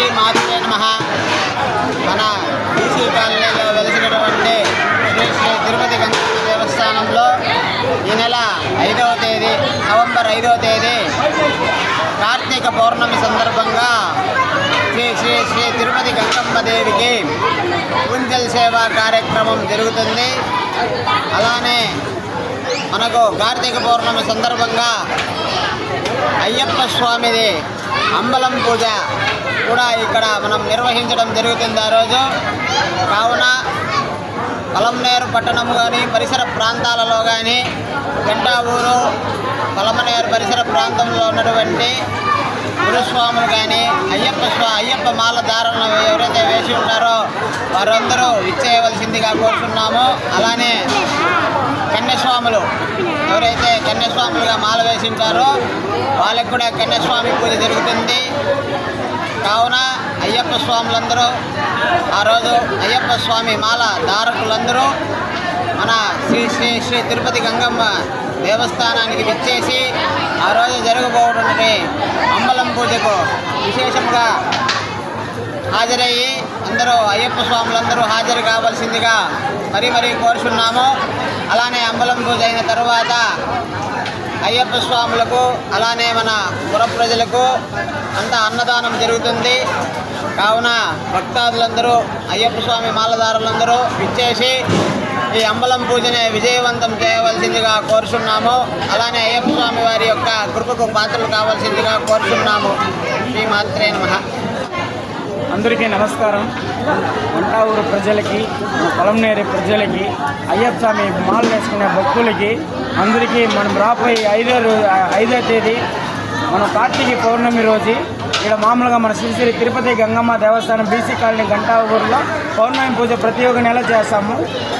శ్రీ మాతృ నమ. మన బీసీ కాలనీలో వెలిసినటువంటి శ్రీ శ్రీ తిరుపతి గంగమ్మ దేవస్థానంలో ఈ నెల ఐదవ తేదీ నవంబర్ ఐదవ తేదీ కార్తీక పౌర్ణమి సందర్భంగా శ్రీ శ్రీ శ్రీ తిరుపతి గంగమ్మ దేవికి కుంజల్ సేవా కార్యక్రమం జరుగుతుంది. అలానే మనకు కార్తీక పౌర్ణమి సందర్భంగా అయ్యప్ప స్వామిది అంబలం పూజ కూడా ఇక్కడ మనం నిర్వహించడం జరుగుతుంది ఆ రోజు. కావున పలంనేరు పట్టణం కానీ పరిసర ప్రాంతాలలో కానీ గంటావూరు పలమనేరు పరిసర ప్రాంతంలో ఉన్నటువంటి గురుస్వాములు కానీ అయ్యప్ప స్వా అయ్యప్ప మాల ధారణ ఎవరైతే వేసి ఉంటారో వారందరూ ఇచ్చేయవలసిందిగా కోరుతున్నాము అలానే కన్యస్వాములు ఎవరైతే కన్యస్వాములుగా మాల వేసి ఉంటారో వాళ్ళకి కూడా కన్యస్వామి పూజ జరుగుతుంది. అయ్యప్ప స్వాములందరూ ఆ రోజు అయ్యప్ప స్వామి మాల దారకులందరూ మన శ్రీ శ్రీ శ్రీ తిరుపతి గంగమ్మ దేవస్థానానికి విచ్చేసి ఆ రోజు జరగబోతున్నటువంటి అంబలం పూజకు విశేషంగా హాజరయ్యి అందరూ అయ్యప్ప స్వాములందరూ హాజరు కావాల్సిందిగా మరీ మరీ కోరుచున్నాము. అలానే అంబలం పూజ అయిన తర్వాత అయ్యప్ప స్వాములకు అలానే మన పుర ప్రజలకు అంతా అన్నదానం జరుగుతుంది. కావున భక్తాదులందరూ అయ్యప్ప స్వామి మాలదారులందరూ ఇచ్చేసి ఈ అంబలం పూజని విజయవంతం చేయవలసిందిగా కోరుచున్నాము. అలానే అయ్యప్ప స్వామి వారి యొక్క కృపకు పాత్రలు కావాల్సిందిగా కోరుచున్నాము. శ్రీ మాత్రే నమః. అందరికీ నమస్కారం. వంటావూరు ప్రజలకి మన పొలంనేరి ప్రజలకి అయ్యప్ప స్వామి మాల వేసుకునే భక్తులకి అందరికీ మనం రాబోయే ఐదో రోజు ఐదో తేదీ మన కార్తీక పౌర్ణమి రోజు ఇక్కడ మామూలుగా మన శ్రీశ్రీ తిరుపతి గంగమ్మ దేవస్థానం బీసీ కాలనీ గంటావూరులో పౌర్ణమి పూజ ప్రతి ఒక్క నెల చేస్తాము.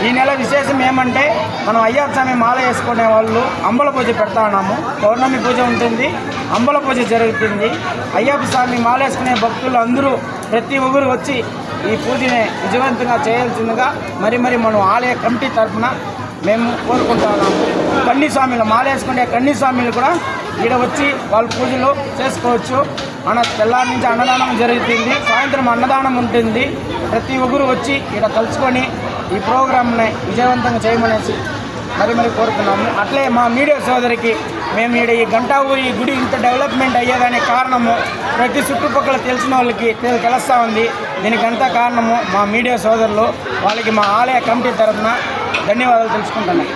ఈ నెల విశేషం ఏమంటే మనం అయ్యప్ప స్వామి మాల వేసుకునే వాళ్ళు అంబల పూజ పెడతా ఉన్నాము. పౌర్ణమి పూజ ఉంటుంది అంబల పూజ జరుగుతుంది. అయ్యప్ప స్వామి మాల వేసుకునే భక్తులు అందరూ ప్రతి ఒక్కరు వచ్చి ఈ పూజని విజయవంతంగా చేయాల్సిందిగా మరి మరి మనం ఆలయ కమిటీ తరఫున మేము కోరుకుంటున్నాము కన్నీ స్వామిలు మాల కన్నీ స్వామిలు కూడా ఈడ వచ్చి వాళ్ళ పూజలు చేసుకోవచ్చు. మన తెల్లారి నుంచి అన్నదానం జరుగుతుంది. సాయంత్రం అన్నదానం ఉంటుంది. ప్రతి ఒక్కరు వచ్చి ఇక్కడ కలుసుకొని ఈ ప్రోగ్రామ్ని విజయవంతంగా చేయమనేసి మరి మరి కోరుతున్నాము. అట్లే మా మీడియా సోదరికి మేము ఈడ ఈ గంటా ఊరి ఈ గుడి ఇంత డెవలప్మెంట్ అయ్యేదానికి కారణము ప్రతి చుట్టుపక్కల తెలిసిన వాళ్ళకి తెలుస్తూ ఉంది. దీనికంతా కారణము మా మీడియా సోదరులు వాళ్ళకి మా ఆలయ కమిటీ తరఫున ధన్యవాదాలు తెలుసుకుంటున్నాను